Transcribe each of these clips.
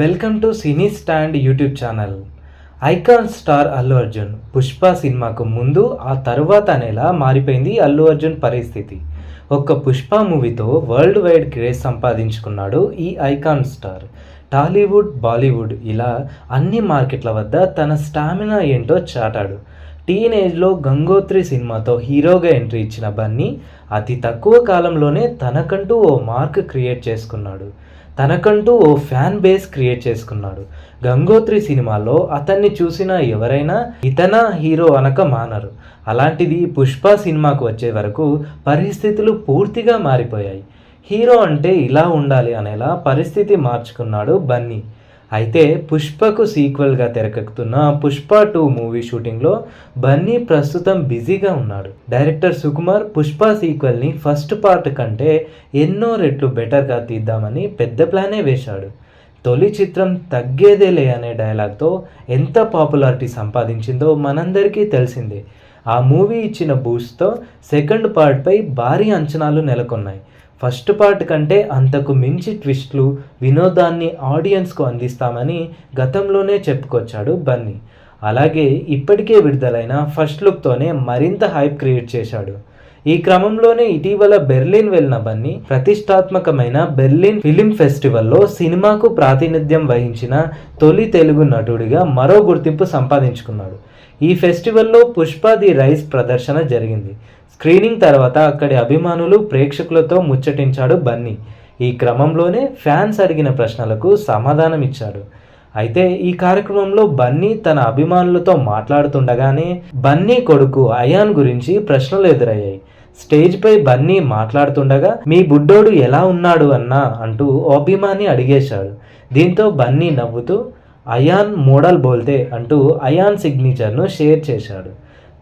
Welcome to cine stand YouTube channel. Icon star Allu Arjun Pushpa సినిమాకు ముందు ఆ తరువాత అనేలా మారిపోయింది అల్లు అర్జున్ పరిస్థితి. ఒక్క పుష్ప మూవీతో వరల్డ్ వైడ్ క్రేజ్ సంపాదించుకున్నాడు ఈ ఐకాన్ స్టార్. టాలీవుడ్ బాలీవుడ్ ఇలా అన్ని మార్కెట్ల వద్ద తన స్టామినా ఏంటో చాటాడు. టీనేజ్లో గంగోత్రి సినిమాతో హీరోగా ఎంట్రీ ఇచ్చిన బన్నీ అతి తక్కువ కాలంలోనే తనకంటూ ఓ మార్క్ క్రియేట్ చేసుకున్నాడు. తనకంటూ ఓ ఫ్యాన్ బేస్ క్రియేట్ చేసుకున్నాడు. గంగోత్రి సినిమాలో అతన్ని చూసిన ఎవరైనా ఇతన హీరో అనక మానరు. అలాంటిది పుష్ప సినిమాకు వచ్చే వరకు పరిస్థితులు పూర్తిగా మారిపోయాయి. హీరో అంటే ఇలా ఉండాలి అనేలా పరిస్థితి మార్చుకున్నాడు బన్నీ. అయితే పుష్పకు సీక్వెల్గా తెరకెక్కుతున్న పుష్ప టూ మూవీ షూటింగ్లో బన్నీ ప్రస్తుతం బిజీగా ఉన్నాడు. డైరెక్టర్ సుకుమార్ పుష్ప సీక్వెల్ని ఫస్ట్ పార్ట్ కంటే ఎన్నో రెట్లు బెటర్గా తీద్దామని పెద్ద ప్లానే వేశాడు. తొలి చిత్రం తగ్గేదేలే అనే డైలాగ్తో ఎంత పాపులారిటీ సంపాదించిందో మనందరికీ తెలిసిందే. ఆ మూవీ ఇచ్చిన బూస్ట్తో సెకండ్ పార్ట్పై భారీ అంచనాలు నెలకొన్నాయి. ఫస్ట్ పార్ట్ కంటే అంతకు మించి ట్విస్ట్లు వినోదాన్ని ఆడియన్స్కు అందిస్తామని గతంలోనే చెప్పుకొచ్చాడు బన్నీ. అలాగే ఇప్పటికే విడుదలైన ఫస్ట్ లుక్తోనే మరింత హైప్ క్రియేట్ చేశాడు. ఈ క్రమంలోనే ఇటీవల బెర్లిన్ వెళ్ళిన బన్నీ ప్రతిష్టాత్మకమైన బెర్లిన్ ఫిలిం ఫెస్టివల్లో సినిమాకు ప్రాతినిధ్యం వహించిన తొలి తెలుగు నటుడిగా మరో గుర్తింపు సంపాదించుకున్నాడు. ఈ ఫెస్టివల్లో పుష్ప ది రైస్ ప్రదర్శన జరిగింది. స్క్రీనింగ్ తర్వాత అక్కడి అభిమానులు ప్రేక్షకులతో ముచ్చటించాడు బన్నీ. ఈ క్రమంలోనే ఫ్యాన్స్ అడిగిన ప్రశ్నలకు సమాధానం ఇచ్చాడు. అయితే ఈ కార్యక్రమంలో బన్నీ తన అభిమానులతో మాట్లాడుతుండగానే బన్నీ కొడుకు అయాన్ గురించి ప్రశ్నలు ఎదురయ్యాయి. స్టేజ్పై బన్నీ మాట్లాడుతుండగా మీ బుడ్డోడు ఎలా ఉన్నాడు అన్నా? అంటూ అభిమాని అడిగేశాడు. దీంతో బన్నీ నవ్వుతూ అయాన్ మోడల్ బోల్తే అంటూ అయాన్ సిగ్నేచర్ను షేర్ చేశాడు.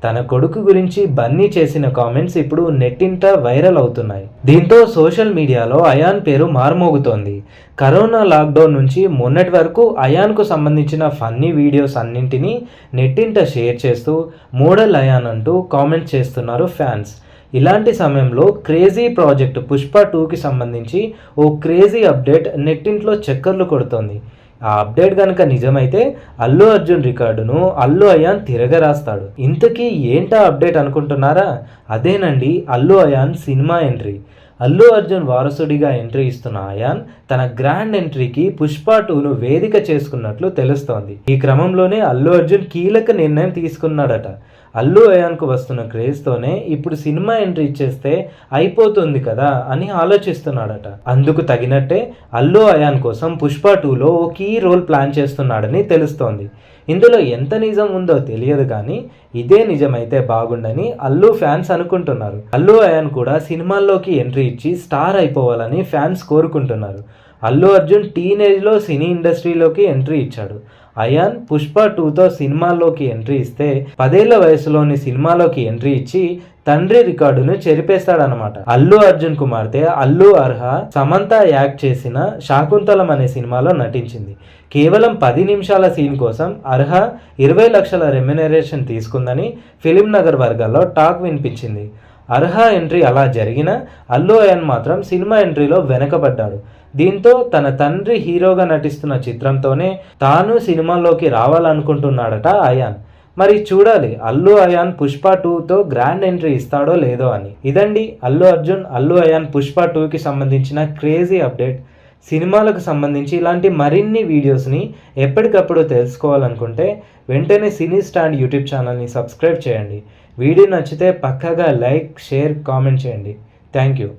తన కొడుకు గురించి బన్నీ చేసిన కామెంట్స్ ఇప్పుడు నెట్టింట వైరల్ అవుతున్నాయి. దీంతో సోషల్ మీడియాలో అయాన్ పేరు మారుమోగుతోంది. కరోనా లాక్డౌన్ నుంచి మొన్నటి వరకు అయాన్కు సంబంధించిన ఫన్నీ వీడియోస్ అన్నింటినీ నెట్టింట షేర్ చేస్తూ మోడల్ అయాన్ అంటూ కామెంట్ చేస్తున్నారు ఫ్యాన్స్. ఇలాంటి సమయంలో క్రేజీ ప్రాజెక్ట్ పుష్ప టూకి సంబంధించి ఓ క్రేజీ అప్డేట్ నెట్టింట్లో చక్కర్లు కొడుతోంది. ఆ అప్డేట్ కనుక నిజమైతే అల్లు అర్జున్ రికార్డును అల్లు అయాన్ తిరగరాస్తాడు ఇంతకీ ఏంటా అప్డేట్ అనుకుంటున్నారా? అదేనండి అల్లు అయాన్ సినిమా ఎంట్రీ. అల్లు అర్జున్ వారసుడిగా ఎంట్రీ ఇస్తున్న అయాన్ తన గ్రాండ్ ఎంట్రీకి పుష్ప టూను వేదిక చేసుకున్నట్లు తెలుస్తోంది. ఈ క్రమంలోనే అల్లు అర్జున్ కీలక నిర్ణయం తీసుకున్నాడట. అల్లు అయాన్కు వస్తున్న క్రేజ్తోనే ఇప్పుడు సినిమా ఎంట్రీ ఇచ్చేస్తే అయిపోతుంది కదా అని ఆలోచిస్తున్నాడట. అందుకు తగినట్టే అల్లు అయాన్ కోసం పుష్ప టూలో ఓ కీ రోల్ ప్లాన్ చేస్తున్నాడని తెలుస్తోంది. ఇందులో ఎంత నిజం ఉందో తెలియదు కానీ ఇదే నిజమైతే బాగుండని అల్లు ఫ్యాన్స్ అనుకుంటున్నారు. అల్లు అయాన్ కూడా సినిమాల్లోకి ఎంట్రీ ఇచ్చి స్టార్ అయిపోవాలని ఫ్యాన్స్ కోరుకుంటున్నారు. అల్లు అర్జున్ టీనేజ్లో సినీ ఇండస్ట్రీలోకి ఎంట్రీ ఇచ్చాడు. అయాన్ పుష్ప టూతో సినిమాల్లోకి ఎంట్రీ ఇస్తే పదేళ్ళ వయసులోని సినిమాలోకి ఎంట్రీ ఇచ్చి తండ్రి రికార్డును చెరిపేస్తాడనమాట అల్లు అర్జున్ కుమార్తె అల్లు అర్హ సమంత యాక్ట్ చేసిన శాకుంతలం అనే సినిమాలో నటించింది. కేవలం పది నిమిషాల సీన్ కోసం అర్హ ఇరవై లక్షల రెమ్యునరేషన్ తీసుకుందని ఫిలిం నగర్ వర్గాల్లో టాక్ వినిపించింది. అర్హ ఎంట్రీ అలా జరిగినా అల్లు అయన్ మాత్రం సినిమా ఎంట్రీలో వెనకబడ్డాడు. దీంతో తన తండ్రి హీరోగా నటిస్తున్న చిత్రంతోనే తాను సినిమాల్లోకి రావాలనుకుంటున్నాడట అయాన్. మరి చూడాలి అల్లు అయాన్ పుష్ప టూతో గ్రాండ్ ఎంట్రీ ఇస్తాడో లేదో అని. ఇదండి అల్లు అర్జున్ అల్లు అయాన్ పుష్ప టూకి సంబంధించిన క్రేజీ అప్డేట్. సినిమాలకు సంబంధించి ఇలాంటి మరిన్ని వీడియోస్ని ఎప్పటికప్పుడు తెలుసుకోవాలనుకుంటే వెంటనే సినీ స్టాండ్ యూట్యూబ్ ఛానల్ని సబ్స్క్రైబ్ చేయండి. వీడియో నచ్చితే పక్కగా లైక్ షేర్ కామెంట్ చేయండి. Thank you.